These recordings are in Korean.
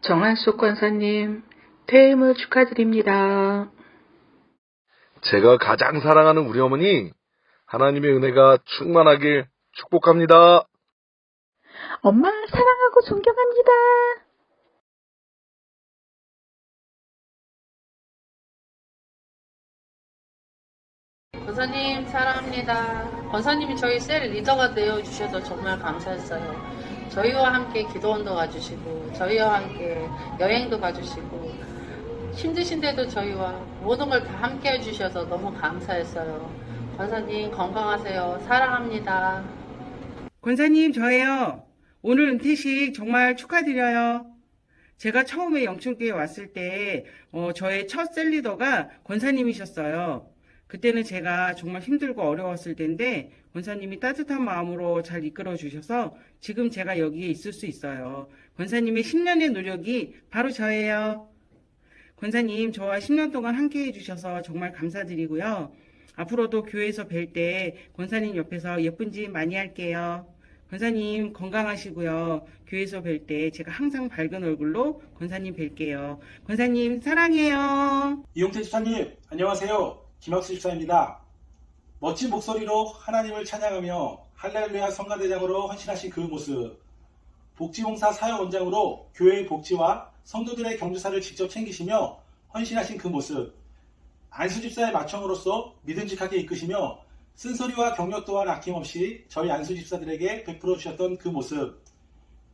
정한숙 권사님, 퇴임을 축하드립니다. 제가 가장 사랑하는 우리 어머니, 하나님의 은혜가 충만하길 축복합니다. 엄마 사랑하고 존경합니다. 권사님 사랑합니다. 권사님이 저희 셀 리더가 되어 주셔서 정말 감사했어요. 저희와 함께 기도원도 가주시고 저희와 함께 여행도 가주시고 힘드신데도 저희와 모든 걸 다 함께 해주셔서 너무 감사했어요. 권사님 건강하세요. 사랑합니다. 권사님, 저예요. 오늘 은퇴식 정말 축하드려요. 제가 처음에 영춘교회 왔을 때, 어, 저의 첫 셀리더가 권사님이셨어요. 그때는 제가 정말 힘들고 어려웠을 텐데, 권사님이 따뜻한 마음으로 잘 이끌어 주셔서 지금 제가 여기에 있을 수 있어요. 권사님의 10년의 노력이 바로 저예요. 권사님, 저와 10년 동안 함께 해주셔서 정말 감사드리고요. 앞으로도 교회에서 뵐 때 권사님 옆에서 예쁜 짓 많이 할게요. 권사님 건강하시고요. 교회에서 뵐 때 제가 항상 밝은 얼굴로 권사님 뵐게요. 권사님 사랑해요. 이용태 집사님, 안녕하세요. 김학수 집사입니다. 멋진 목소리로 하나님을 찬양하며 할렐루야 성가대장으로 헌신하신 그 모습, 복지봉사 사역원장으로 교회의 복지와 성도들의 경주사를 직접 챙기시며 헌신하신 그 모습, 안수 집사의 맏형으로서 믿음직하게 이끄시며 쓴소리와 격려 또한 아낌없이 저희 안수 집사들에게 베풀어 주셨던 그 모습,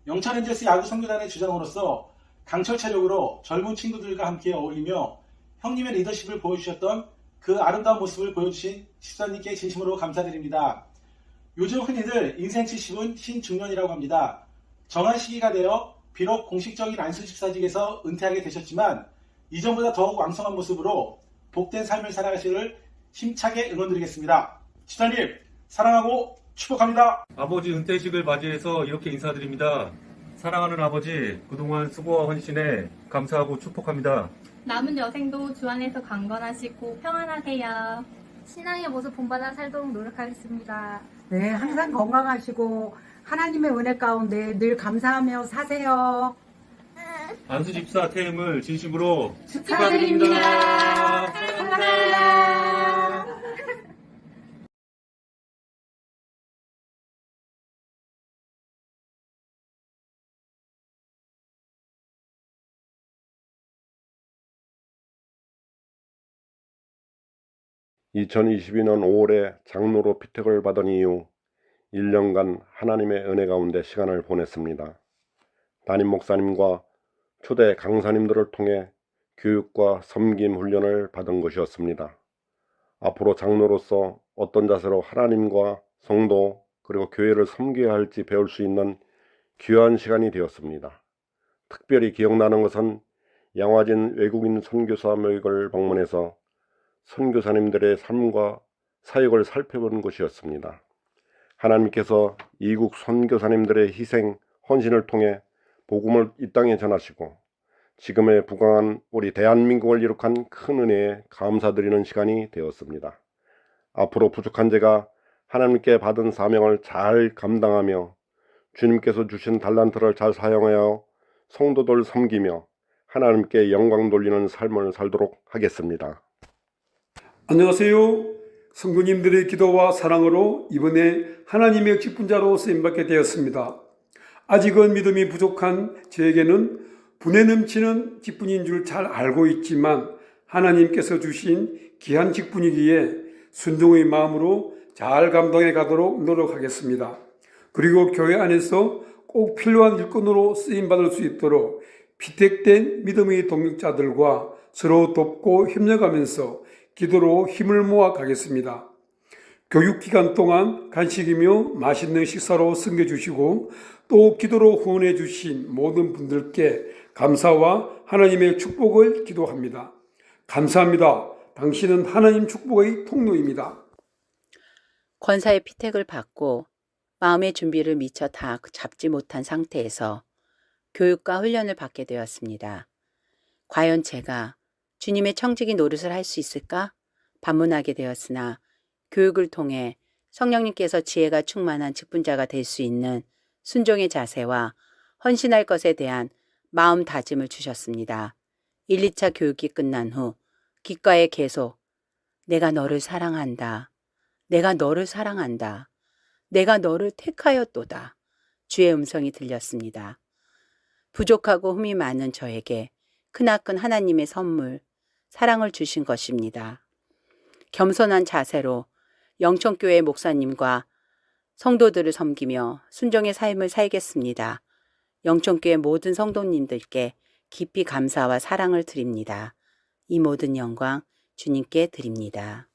영천 엔젤스 야구 성교단의 주장으로서 강철 체력으로 젊은 친구들과 함께 어울리며 형님의 리더십을 보여주셨던 그 아름다운 모습을 보여주신 집사님께 진심으로 감사드립니다. 요즘 흔히들 인생 70은 신중년이라고 합니다. 정한 시기가 되어 비록 공식적인 안수 집사직에서 은퇴하게 되셨지만 이전보다 더욱 왕성한 모습으로 복된 삶을 살아가시를 힘차게 응원드리겠습니다. 집사님 사랑하고 축복합니다. 아버지 은퇴식을 맞이해서 이렇게 인사드립니다. 사랑하는 아버지, 그동안 수고와 헌신에 감사하고 축복합니다. 남은 여생도 주 안에서 강건하시고 평안하세요. 신앙의 모습 본받아 살도록 노력하겠습니다. 네, 항상 건강하시고 하나님의 은혜 가운데 늘 감사하며 사세요. 안수 집사 퇴임을 진심으로 축하드립니다. 축하드립니다. 2022년 5월에 장로로 피택을 받은 이후 1년간 하나님의 은혜 가운데 시간을 보냈습니다. 담임 목사님과 초대 강사님들을 통해 교육과 섬김 훈련을 받은 것이었습니다. 앞으로 장로로서 어떤 자세로 하나님과 성도 그리고 교회를 섬겨야 할지 배울 수 있는 귀한 시간이 되었습니다. 특별히 기억나는 것은 양화진 외국인 선교사 묘역을 방문해서 선교사님들의 삶과 사역을 살펴본 것이었습니다. 하나님께서 이국 선교사님들의 희생, 헌신을 통해 복음을 이 땅에 전하시고 지금에 부강한 우리 대한민국을 이룩한 큰 은혜에 감사드리는 시간이 되었습니다. 앞으로 부족한 제가 하나님께 받은 사명을 잘 감당하며 주님께서 주신 달란트를 잘 사용하여 성도들 섬기며 하나님께 영광 돌리는 삶을 살도록 하겠습니다. 안녕하세요. 성도님들의 기도와 사랑으로 이번에 하나님의 직분자로 쓰임받게 되었습니다. 아직은 믿음이 부족한 저에게는 분에 넘치는 직분인 줄 잘 알고 있지만 하나님께서 주신 귀한 직분이기에 순종의 마음으로 잘 감당해 가도록 노력하겠습니다. 그리고 교회 안에서 꼭 필요한 일꾼으로 쓰임받을 수 있도록 피택된 믿음의 동력자들과 서로 돕고 협력하면서 기도로 힘을 모아 가겠습니다. 교육 기간 동안 간식이며 맛있는 식사로 섬겨주시고 또 기도로 후원해 주신 모든 분들께 감사와 하나님의 축복을 기도합니다. 감사합니다. 당신은 하나님 축복의 통로입니다. 권사의 피택을 받고 마음의 준비를 미처 다 잡지 못한 상태에서 교육과 훈련을 받게 되었습니다. 과연 제가 주님의 청지기 노릇을 할 수 있을까? 반문하게 되었으나 교육을 통해 성령님께서 지혜가 충만한 직분자가 될 수 있는 순종의 자세와 헌신할 것에 대한 마음 다짐을 주셨습니다. 1, 2차 교육이 끝난 후 기과에 계속 내가 너를 사랑한다. 내가 너를 사랑한다. 내가 너를 택하였도다. 주의 음성이 들렸습니다. 부족하고 흠이 많은 저에게 크나큰 하나님의 선물, 사랑을 주신 것입니다. 겸손한 자세로 영천교회 목사님과 성도들을 섬기며 순종의 삶을 살겠습니다. 영천교회 모든 성도님들께 깊이 감사와 사랑을 드립니다. 이 모든 영광 주님께 드립니다.